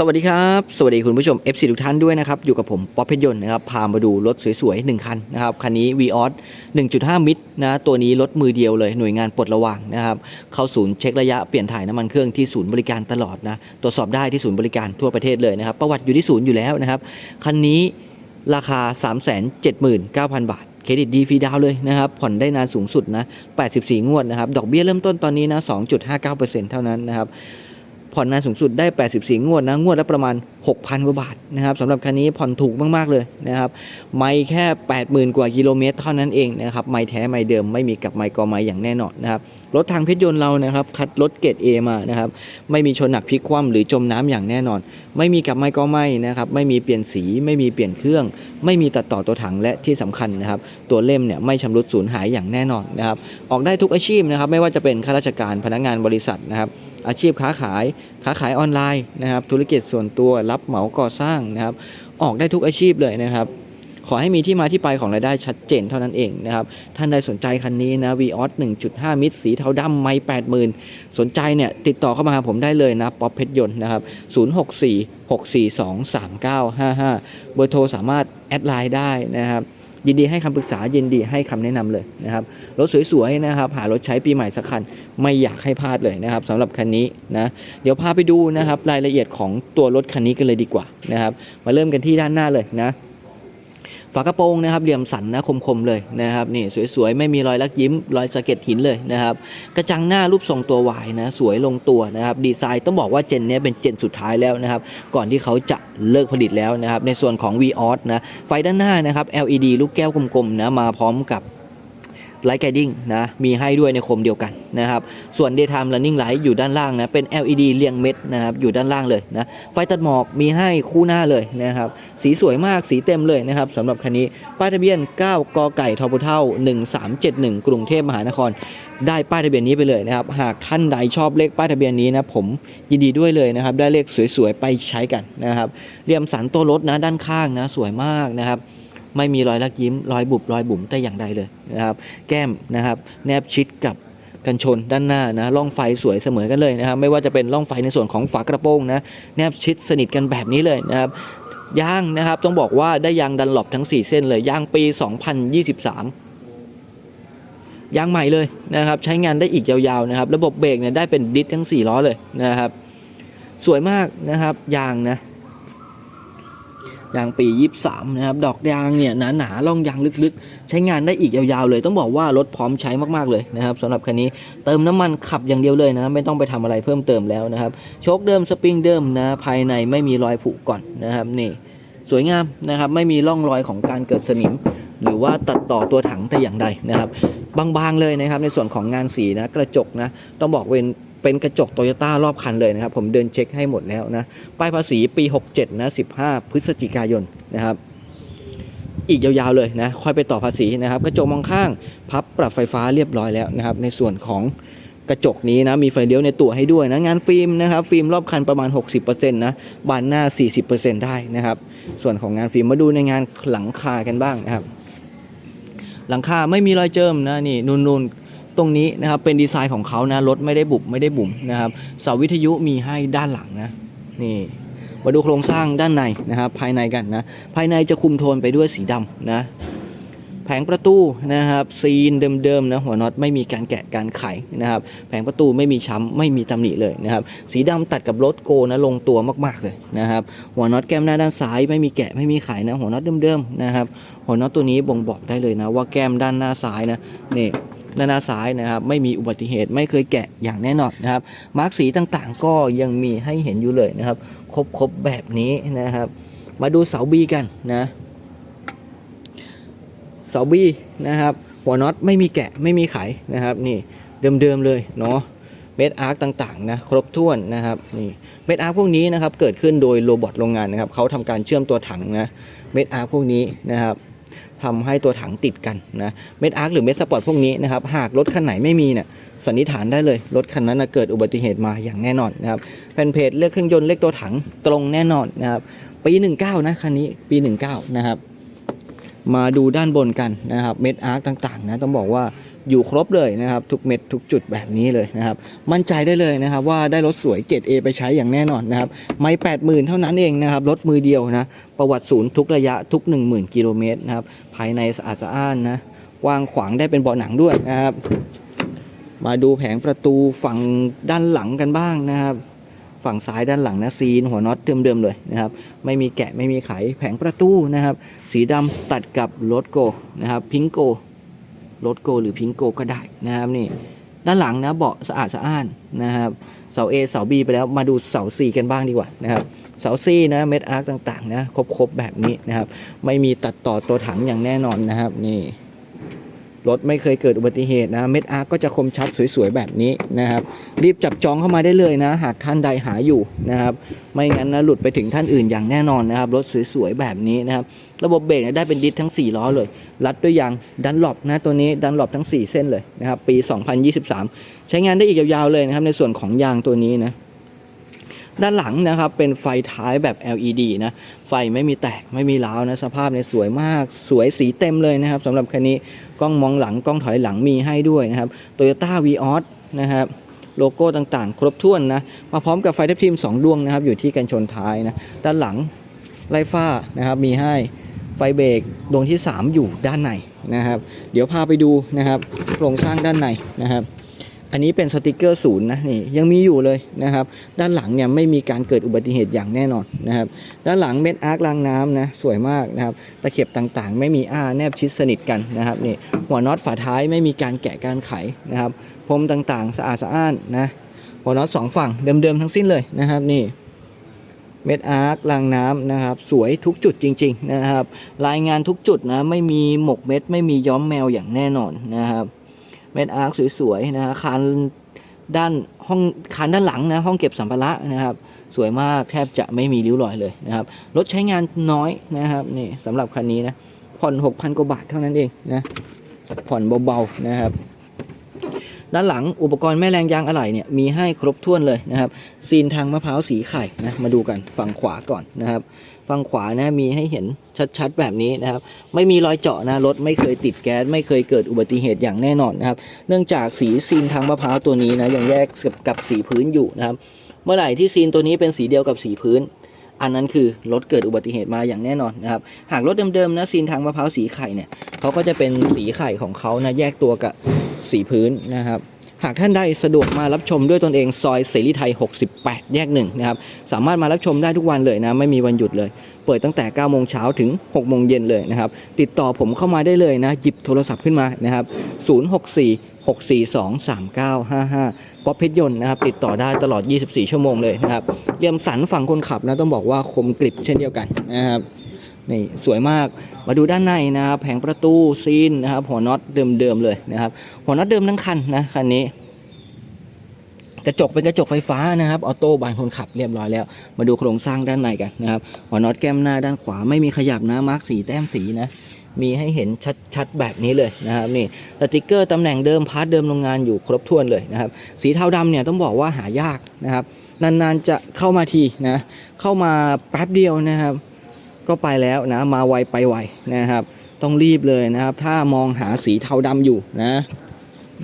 สวัสดีครับ สวัสดีคุณผู้ชม FC ทุกท่านด้วยนะครับ อยู่กับผมป๊อปเพชรยนต์นะครับ พามาดูรถสวยๆ 1 คันนะครับ คันนี้ v ีออส1.5 มิตรนะ ตัวนี้รถมือเดียวเลย หน่วยงานปลดระวางนะครับ เข้าศูนย์เช็คระยะเปลี่ยนถ่ายน้ำมันเครื่องที่ศูนย์บริการตลอดนะ ตรวจสอบได้ที่ศูนย์บริการทั่วประเทศเลยนะครับ ประวัติอยู่ที่ศูนย์อยู่แล้วนะครับ คันนี้ราคา 379,000 บาทเครดิตดีฟรีดาวเลยนะครับ ผ่อนได้นานสูงสุดนะ 84 งวดนะครับ ดอกเบี้ยเริ่มต้นตอนนี้นะ 2.59%เท่านั้นนะครับ ผ่อนนานสูงสุดได้ 84 งวดนะ งวดละประมาณ 6,000 กว่าบาทนะครับสำหรับคันนี้ผ่อนถูกมาก ๆ เลยนะครับ ไม่แค่ 80,000 กว่ากิโลเมตรเท่านั้นเองนะครับ ไม่แท้ ไม่เดิม ไม่มีกับไม่กอไม่อย่างแน่นอนนะครับ รถทางเพชรยนต์เรานะครับ คัดรถเกรด A มานะครับ ไม่มีชนหนักพลิกคว่ำหรือจมน้ำอย่างแน่นอน ไม่มีกับไม่กอไม่นะครับ ไม่มีเปลี่ยนสี ไม่มีเปลี่ยนเครื่อง ไม่มีตัดต่อตัวถังและที่สำคัญนะครับ ตัวเล่มเนี่ยไม่ชำรุดสูญหายอย่างแน่นอนนะครับ ออกได้ทุกอาชีพนะครับ ไม่ว่าจะเป็นข้าราชการพนักงานบริษัทนะครับ อาชีพค้าขายค้าขายออนไลน์นะครับ ธุรกิจส่วนตัวรับเหมาก่อสร้างนะครับ ออกได้ทุกอาชีพเลยนะครับ ขอให้มีที่มาที่ไปของรายได้ชัดเจนเท่านั้นเองนะครับ ท่านใดสนใจคันนี้นะ v ีออส1.5 มิตรสีเทาดำไม่80,000 สนใจเนี่ยติดต่อเข้ามาหาผมได้เลยนะป๊อปเพชรยนต์นะครับ 064 642 3955 เบอร์โทรสามารถแอดไลน์ได้นะครับ ยินดีให้คำปรึกษายินดีให้คำแนะนำเลยนะครับรถสวยๆนะครับหารถใช้ปีใหม่สักคันไม่อยากให้พลาดเลยนะครับสำหรับคันนี้นะเดี๋ยวพาไปดูนะครับรายละเอียดของตัวรถคันนี้กันเลยดีกว่านะครับมาเริ่มกันที่ด้านหน้าเลยนะ ฝากระโปรงนะครับเหลี่ยมสันนะคมๆเลยนะครับนี่สวยๆ ไม่มีรอยลักยิ้ม รอยสะเก็ดหินเลยนะครับกระจังหน้ารูปทรงตัววายนะสวยลงตัวนะครับดีไซน์ต้องบอกว่าเจนนี้เป็นเจนสุดท้ายแล้วนะครับก่อนที่เขาจะเลิกผลิตแล้วนะครับในส่วนของ v ีออสนะไฟด้านหน้านะครับ LED ลูกแก้วกลมๆนะมาพร้อมกับ ไลท์ไกดิ้งนะมีให้ด้วยในโคมเดียวกันนะครับส่วน Daytime Running Light อยู่ด้านล่างนะเป็น LED เรียงเม็ดนะครับอยู่ด้านล่างเลยนะไฟตัดหมอกมีให้คู่หน้าเลยนะครับสีสวยมากสีเต็มเลยนะครับสำหรับคันนี้ป้ายทะเบียน 9 กไก่ทพเท่า 1371 กรุงเทพมหานคร ได้ป้ายทะเบียนนี้ไปเลยนะครับหากท่านใดชอบเลขป้ายทะเบียนนี้นะผมยินดีด้วยเลยนะครับได้เลขสวยๆไปใช้กันนะครับเรียมสันตัวรถนะด้านข้างนะสวยมากนะครับ ไม่มีรอยลักยิ้ม รอยบุบรอยบุ๋มแต่อย่างใดเลยนะครับ แก้มนะครับ แนบชิดกับกันชนด้านหน้านะร่องไฟสวยเสมอกันเลยนะครับ ไม่ว่าจะเป็นร่องไฟในส่วนของฝากระโปรงนะแนบชิดสนิทกันแบบนี้เลยนะครับยางนะครับต้องบอกว่าได้ยางดันหลบทั้ง 4 เส้นเลยยางปี 2023ยางใหม่เลยนะครับใช้งานได้อีกยาวๆนะครับ ระบบเบรกเนี่ยได้เป็นดิสทั้ง 4 ล้อเลยนะครับ สวยมากนะครับยางนะ ยางปี 23 นะครับ ดอกยางเนี่ยหนาๆล่องยางลึกๆ ใช้งานได้อีกยาวๆ เลย ต้องบอกว่ารถพร้อมใช้มากๆเลยนะครับสำหรับคันนี้เติมน้ำมันขับอย่างเดียวเลยนะไม่ต้องไปทำอะไรเพิ่มเติมแล้วนะครับโชคเดิมสปริงเดิมนะภายในไม่มีรอยผุก่อนนะครับนี่สวยงามนะครับไม่มีร่องรอยของการเกิดสนิม หรือว่าตัดต่อตัวถังแต่อย่างใดนะครับ บางๆเลยนะครับในส่วนของงานสีนะกระจกนะต้องบอกเป็น เป็นกระจกโตโยต้ารอบคันเลยนะครับ ผมเดินเช็คให้หมดแล้วนะ ป้ายภาษีปี 67 นะ 15 พฤศจิกายนนะครับ อีกยาวๆเลยนะ ค่อยไปต่อภาษีนะครับ กระจกมองข้างพับปรับไฟฟ้าเรียบร้อยแล้วนะครับ ในส่วนของกระจกนี้นะ มีไฟเลี้ยวในตัวให้ด้วยนะ งานฟิล์มนะครับ ฟิล์มรอบคันประมาณ 60%นะบานหน้า 40%ได้นะครับ ส่วนของงานฟิล์มมาดูในงานหลังคากันบ้างนะครับ หลังคาไม่มีรอยเจิมนะนี่นูนๆ ตรงนี้นะครับเป็นดีไซน์ของเขานะรถไม่ได้บุบไม่ได้บุ๋มนะครับเสาวิทยุมีให้ด้านหลังนะนี่มาดูโครงสร้างด้านในนะครับภายในกันนะภายในจะคุมโทนไปด้วยสีดำนะแผงประตูนะครับซีนเดิมๆนะหัวน็อตไม่มีการแกะการไขนะครับแผงประตูไม่มีช้ำไม่มีตำหนิเลยนะครับสีดำตัดกับรถโกนะลงตัวมากๆเลยนะครับหัวน็อตแก้มหน้าด้านซ้ายไม่มีแกะไม่มีไขนะหัวน็อตเดิมๆนะครับหัวน็อตตัวนี้บ่งบอกได้เลยนะว่าแก้มด้านหน้าซ้ายนะนี่ ด้านหน้าซ้ายนะครับ ไม่มีอุบัติเหตุไม่เคยแกะอย่างแน่นอนนะครับ มาร์กสีต่างๆ ก็ยังมีให้เห็นอยู่เลยนะครับ ครบๆแบบนี้นะครับ มาดูเสาบีกันนะเสาบีนะครับ หัวน็อตไม่มีแกะไม่มีไขนะครับ นี่เดิมๆเลยเนาะเม็ดอาร์คต่างๆนะครบถ้วนนะครับนี่เม็ดอาร์คพวกนี้นะครับเกิดขึ้นโดยโรบอทโรงงานนะครับเขาทำการเชื่อมตัวถังนะเม็ดอาร์คพวกนี้นะครับ ทำให้ตัวถังติดกันนะเม็ดอาร์คหรือเม็ดสปอร์ตพวกนี้นะครับหากรถคันไหนไม่มีเนี่ยสันนิษฐานได้เลย รถคันนั้นนะเกิดอุบัติเหตุมาอย่างแน่นอนนะครับแผ่นเพจเลขเครื่องยนต์เลขตัวถังตรงแน่นอนนะครับปี19นะคันนี้ปี 19นะครับมาดูด้านบนกันนะครับเม็ดอาร์คต่างๆนะต้องบอกว่าอยู่ครบเลยนะครับทุกเม็ดทุกจุดแบบนี้เลยนะครับมั่นใจได้เลยนะครับว่าได้รถสวยเกรด A ไปใช้อย่างแน่นอนนะครับไม่แปดหมื่นเท่านั้นเองนะครับรถมือเดียวนะประวัติศูนย์ทุกระยะทุก 10,000 กิโลเมตรนะครับ ภายในสะอาดสะอ้านนะกว้างขวางได้เป็นเบาะหนังด้วยนะครับ มาดูแผงประตูฝั่งด้านหลังกันบ้างนะครับ ฝั่งซ้ายด้านหลังนะซีนหัวน็อตเดิมๆเลยนะครับ ไม่มีแกะไม่มีไขแผงประตูนะครับ สีดำตัดกับรถโกนะครับพิงโกรถโกหรือพิงโกก็ได้นะครับนี่ด้านหลังนะเบาะสะอาดสะอ้านนะครับ เสา A เสา B ไปแล้วมาดูเสา C กันบ้างดีกว่านะครับเสา C นะเม็ดอาร์คต่างๆนะครบๆแบบนี้นะครับ ไม่มีตัดต่อตัวถังอย่างแน่นอนนะครับนี่รถไม่เคยเกิดอุบัติเหตุนะเม็ดอาร์คก็จะคมชัดสวยๆแบบนี้นะครับ รีบจับจองเข้ามาได้เลยนะ หากท่านใดหาอยู่นะครับ ไม่งั้นนะหลุดไปถึงท่านอื่นอย่างแน่นอนนะครับ รถสวยๆแบบนี้นะครับ ระบบเบรกได้เป็นดิสทั้ง 4 ล้อเลย รัดด้วยยางดันหลบนะตัวนี้ดันหลบทั้ง 4 เส้นเลยนะครับ ปี 2023 ใช้งานได้อีกยาวๆเลยนะครับในส่วนของยางตัวนี้นะด้านหลังนะครับเป็นไฟท้ายแบบ LED นะไฟไม่มีแตกไม่มีร้าวนะสภาพเนี่ยสวยมากสวยสีเต็มเลยนะครับสำหรับคันนี้กล้องมองหลังกล้องถอยหลังมีให้ด้วยนะครับ Toyota v ีออสนะครับโลโก้ต่างๆ ครบถ้วนนะมาพร้อมกับไฟทับทิม2ดวงนะครับอยู่ที่กันชนท้ายนะด้านหลังไล่ฟ้านะครับมีให้ไฟเบรกดวงที่ 3 อยู่ด้านในนะครับ เดี๋ยวพาไปดูนะครับโครงสร้างด้านในนะครับ อันนี้เป็นสติกเกอร์ศูนย์นะนี่ยังมีอยู่เลยนะครับ ด้านหลังเนี่ยไม่มีการเกิดอุบัติเหตุอย่างแน่นอนนะครับ ด้านหลังเม็ดอาร์ครางน้ำนะสวยมากนะครับตะเข็บต่างๆ ไม่มีอ้าแนบชิดสนิทกันนะครับนี่หัวน็อตฝาท้ายไม่มีการแกะการไขนะครับพรมต่างๆ สะอาดสะอ้านนะหัวน็อตสองฝั่งเดิมๆทั้งสิ้นเลยนะครับนี่เม็ดอาร์ครางน้ำนะครับ สวยทุกจุดจริง ๆนะครับ รายงานทุกจุดนะไม่มีหมกเม็ดไม่มีย้อมแมวอย่างแน่นอนนะครับ เม็ดอาร์คสวยๆนะคานด้านห้องคานด้านหลังนะห้องเก็บสัมภาระนะครับ สวยมากแทบจะไม่มีริ้วรอยเลยนะครับรถใช้งานน้อยนะครับนี่สำหรับคันนี้นะผ่อน 6,000 กว่าบาทเท่านั้นเองนะผ่อนเบาๆนะครับ ด้านหลังอุปกรณ์แม่แรงยางอะไหล่เนี่ยมีให้ครบถ้วนเลยนะครับ ซีนทางมะพร้าวสีไข่นะมาดูกันฝั่งขวาก่อนนะครับ ฝั่งขวานะมีให้เห็นชัดๆแบบนี้นะครับ ไม่มีรอยเจาะนะรถไม่เคยติดแก๊สไม่เคยเกิดอุบัติเหตุอย่างแน่นอนนะครับ เนื่องจากสีซีนทางมะพร้าวตัวนี้นะยังแยกกับกับสีพื้นอยู่นะครับ เมื่อไหร่ที่ซีนตัวนี้เป็นสีเดียวกับสีพื้น อันนั้นคือรถเกิดอุบัติเหตุมาอย่างแน่นอนนะครับ หากรถเดิมๆนะซีนทางมะพร้าวสีไข่เนี่ยเขาก็จะเป็นสีไข่ของเขานะแยกตัวกับสีพื้นนะครับ หากท่านใดสะดวกมารับชมด้วยตนเองซอยเสรีไทย 68 แยกหนึ่งนะครับสามารถมารับชมได้ทุกวันเลยนะไม่มีวันหยุดเลย เปิดตั้งแต่ 9 โมงเช้าถึง 6 โมงเย็นเลยนะครับติดต่อผมเข้ามาได้เลยนะหยิบโทรศัพท์ขึ้นมานะครับ 064 642 3955ป๊อปเพชรยนต์นะครับติดต่อได้ตลอด 24 ชั่วโมงเลยนะครับเรียมสันฝั่งคนขับนะต้องบอกว่าคมกริบเช่นเดียวกันนะครับ นี่สวยมากมาดูด้านในนะครับแผงประตูซีนนะครับ หัวน็อตเดิมๆเลยนะครับ หัวน็อตเดิมทั้งคันนะคันนี้กระจกเป็นกระจกไฟฟ้านะครับออโต้บานคนขับเรียบร้อยแล้ว มาดูโครงสร้างด้านในกันนะครับหัวน็อตแก้มหน้าด้านขวาไม่มีขยับนะมาร์กสีแต้มสีนะมีให้เห็นชัดๆแบบนี้เลยนะครับนี่สติกเกอร์ตำแหน่งเดิมพาร์ทเดิมโรงงานอยู่ครบถ้วนเลยนะครับสีเทาดำเนี่ยต้องบอกว่าหายากนะครับนานๆจะเข้ามาทีนะเข้ามาแป๊บเดียวนะครับ ก็ไปแล้วนะมาไวไปไวนะครับ ต้องรีบเลยนะครับ ถ้ามองหาสีเทาดำอยู่นะ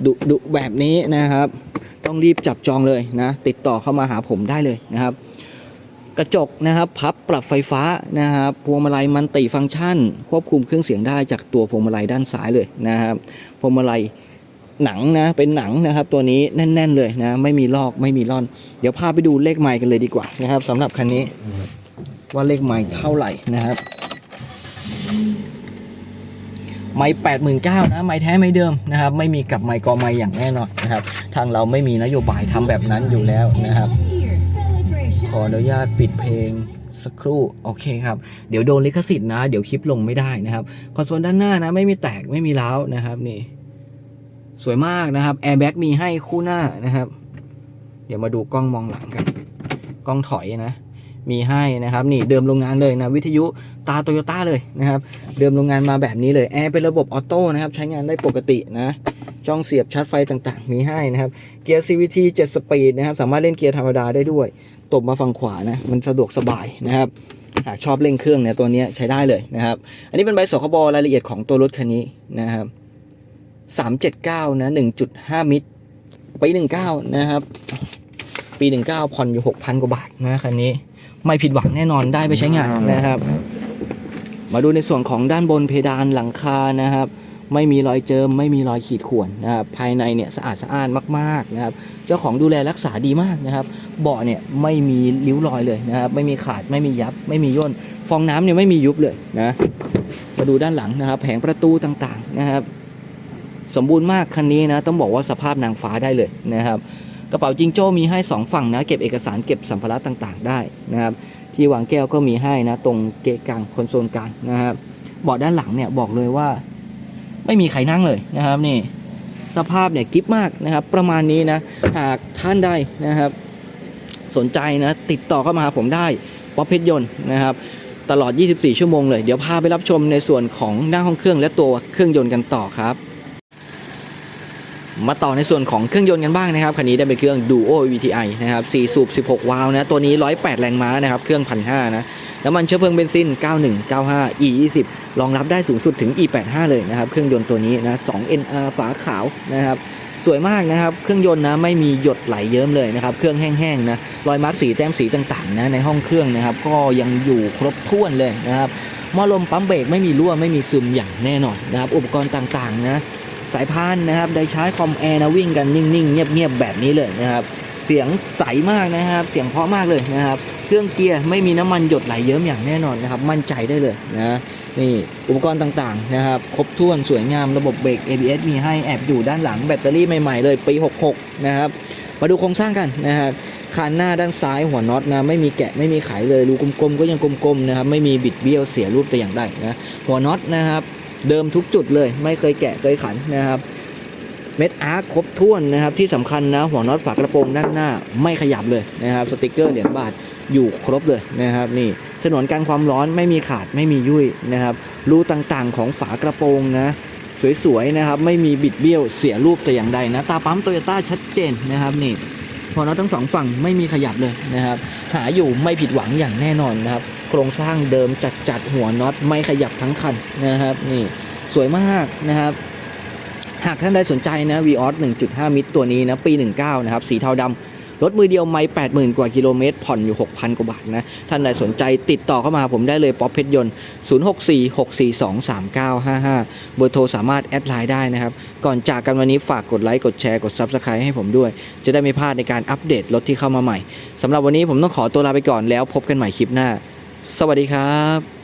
ดุดุแบบนี้นะครับ ต้องรีบจับจองเลยนะ ติดต่อเข้ามาหาผมได้เลยนะครับ กระจกนะครับ พับปรับไฟฟ้านะครับพวงมาลัยมันติฟังก์ชัน ควบคุมเครื่องเสียงได้จากตัวพวงมาลัยด้านซ้ายเลยนะครับพวงมาลัยหนังนะเป็นหนังนะครับตัวนี้แน่น ๆ เลยนะ ไม่มีลอกไม่มีร่อน เดี๋ยวพาไปดูเลขไมล์กันเลยดีกว่านะครับสำหรับคันนี้ ว่าเลขไมล์เท่าไหร่นะครับไม้แปดหมื่นเก้านะไม้แท้ไม่เดิมนะครับ ไม่มีกับไม้กอไม้อย่างแน่นอนนะครับ ทางเราไม่มีนโยบายทำแบบนั้นอยู่แล้วนะครับ ขออนุญาตปิดเพลงสักครู่โอเคครับเดี๋ยวโดนลิขสิทธิ์นะ เดี๋ยวคลิปลงไม่ได้นะครับคอนโซลด้านหน้านะ ไม่มีแตกไม่มีร้าวนะครับนี่ สวยมากนะครับแอร์แบ็กมีให้คู่หน้านะครับ เดี๋ยวมาดูกล้องมองหลังกัน กล้องถอยนะ มีให้นะครับนี่เดิมโรงงานเลยนะวิทยุตาโตโยต้าเลยนะครับเดิมโรงงานมาแบบนี้เลยแอร์เป็นระบบออโต้นะครับใช้งานได้ปกตินะจ้องเสียบชาร์จไฟต่างๆ มีให้นะครับเกียร์ CVT 7 สปีดนะครับสามารถเล่นเกียร์ธรรมดาได้ด้วยตบมาฝั่งขวานะมันสะดวกสบายนะครับหากชอบเร่งเครื่องเนี่ยตัวนี้ใช้ได้เลยนะครับ อันนี้เป็นใบสคบรายละเอียดของตัวรถคันนี้นะครับ379นะ1.5 มิตรปี 19 นะครับ ปี 19ผ่อนอยู่ 6,000 กว่าบาทนะคันนี้ ไม่ผิดหวังแน่นอนได้ไปใช้งานนะครับ มาดูในส่วนของด้านบนเพดานหลังคานะครับ ไม่มีรอยเจิม ไม่มีรอยขีดข่วนนะครับภายในเนี่ยสะอาดสะอ้านมากๆนะครับ เจ้าของดูแลรักษาดีมากนะครับ เบาะเนี่ยไม่มีริ้วรอยเลยนะครับ ไม่มีขาดไม่มียับ ไม่มีย่น ฟองน้ำเนี่ยไม่มียุบเลยนะมาดูด้านหลังนะครับ แผงประตูต่างๆนะครับ สมบูรณ์มากคันนี้นะต้องบอกว่าสภาพนางฟ้าได้เลยนะครับ กระเป๋าจิงโจ้มีให้ 2 ฝั่งนะ เก็บเอกสารเก็บสัมภาระต่างๆ ได้นะครับ ที่วางแก้วก็มีให้นะ ตรงเกะกลางคอนโซลกลางนะครับเบาะด้านหลังเนี่ยบอกเลยว่า ไม่มีใครนั่งเลยนะครับนี่สภาพเนี่ยกิฟมากนะครับ ประมาณนี้นะหากท่านใดนะครับ สนใจนะ ติดต่อเข้ามาหาผมได้ป๊อปเพชรยนต์นะครับตลอด 24 ชั่วโมงเลย เดี๋ยวพาไปรับชมในส่วนของหน้าห้องเครื่องและตัวเครื่องยนต์กันต่อครับ มาต่อในส่วนของเครื่องยนต์กันบ้างนะครับคันนี้ได้เป็นเครื่อง Duo VTI นะครับ4สูบ 16 วาล์วนะตัวนี้ 108 แรงม้านะครับเครื่อง 1,500นะน้ำมันเชื้อเพลิงเบนซิน 91 95 E 20 รองรับได้สูงสุดถึง E 85 เลยนะครับเครื่องยนต์ตัวนี้นะ2 NR ฝาขาวนะครับสวยมากนะครับเครื่องยนต์นะไม่มีหยดไหลเยิ้มเลยนะครับเครื่องแห้งๆนะรอยมาร์กสีแต้มสีต่างๆนะในห้องเครื่องนะครับก็ยังอยู่ครบถ้วนเลยนะครับหม้อลมปั๊มเบรกไม่มีรั่วไม่มีซึมอย่างแน่นอนนะครับอุปกรณ์ต่างๆนะ สายพานนะครับได้ใช้คอมแอร์นะวิ่งกันนิ่งๆ เงียบๆแบบนี้เลยนะครับ เสียงใสมากนะครับ เสียงเพราะมากเลยนะครับ เครื่องเกียร์ไม่มีน้ำมันหยดไหลเยิ้มอย่างแน่นอนนะครับ มั่นใจได้เลยนะนี่อุปกรณ์ต่างๆนะครับ ครบถ้วนสวยงามระบบเบรก ABS มีให้แอบอยู่ด้านหลังแบตเตอรี่ใหม่ ๆ เลยปี 66 นะครับ มาดูโครงสร้างกันนะครับคานหน้าด้านซ้ายหัวน็อตนะไม่มีแกะไม่มีไขเลยรูกลมๆก็ยังกลมๆนะครับไม่มีบิดเบี้ยวเสียรูปแต่อย่างใดนะหัวน็อตนะครับ เดิมทุกจุดเลย ไม่เคยแกะเคยขันนะครับ เม็ดอาร์คครบถ้วนนะครับ ที่สำคัญนะหัวน็อตฝากระโปรงด้านหน้า ไม่ขยับเลยนะครับสติกเกอร์เหรียญบาทอยู่ครบเลยนะครับนี่ถนวนกันความร้อนไม่มีขาดไม่มียุ่ยนะครับรูต่างๆของฝากระโปรงนะสวยๆนะครับไม่มีบิดเบี้ยวเสียรูปแต่อย่างใดนะตาปั๊มโตโยต้าชัดเจนนะครับนี่หัวน็อตทั้งสองฝั่งไม่มีขยับเลยนะครับ หาอยู่ไม่ผิดหวังอย่างแน่นอนนะครับ โครงสร้างเดิมจัดๆหัวน็อตไม่ขยับทั้งคันนะครับนี่สวยมากนะครับ หากท่านใดสนใจนะ v ีออส1.5 มิตรตัวนี้นะปี 19 นะครับ สีเทาดำรถมือเดียวไม่ 80,000 กว่ากิโลเมตร ผ่อนอยู่ 6,000 กว่าบาทนะ ท่านใดสนใจติดต่อเข้ามาหาผมได้เลยป๊อปเพชรยนต์ 0646423955 เบอร์โทรสามารถแอดไลน์ได้นะครับ ก่อนจากกันวันนี้ฝากกดไลค์ กดแชร์ กด Subscribe ให้ผมด้วย จะได้ไม่พลาดในการอัปเดตรถที่เข้ามาใหม่สำหรับวันนี้ผมต้องขอตัวลาไปก่อนแล้วพบกันใหม่คลิปหน้า สวัสดีครับ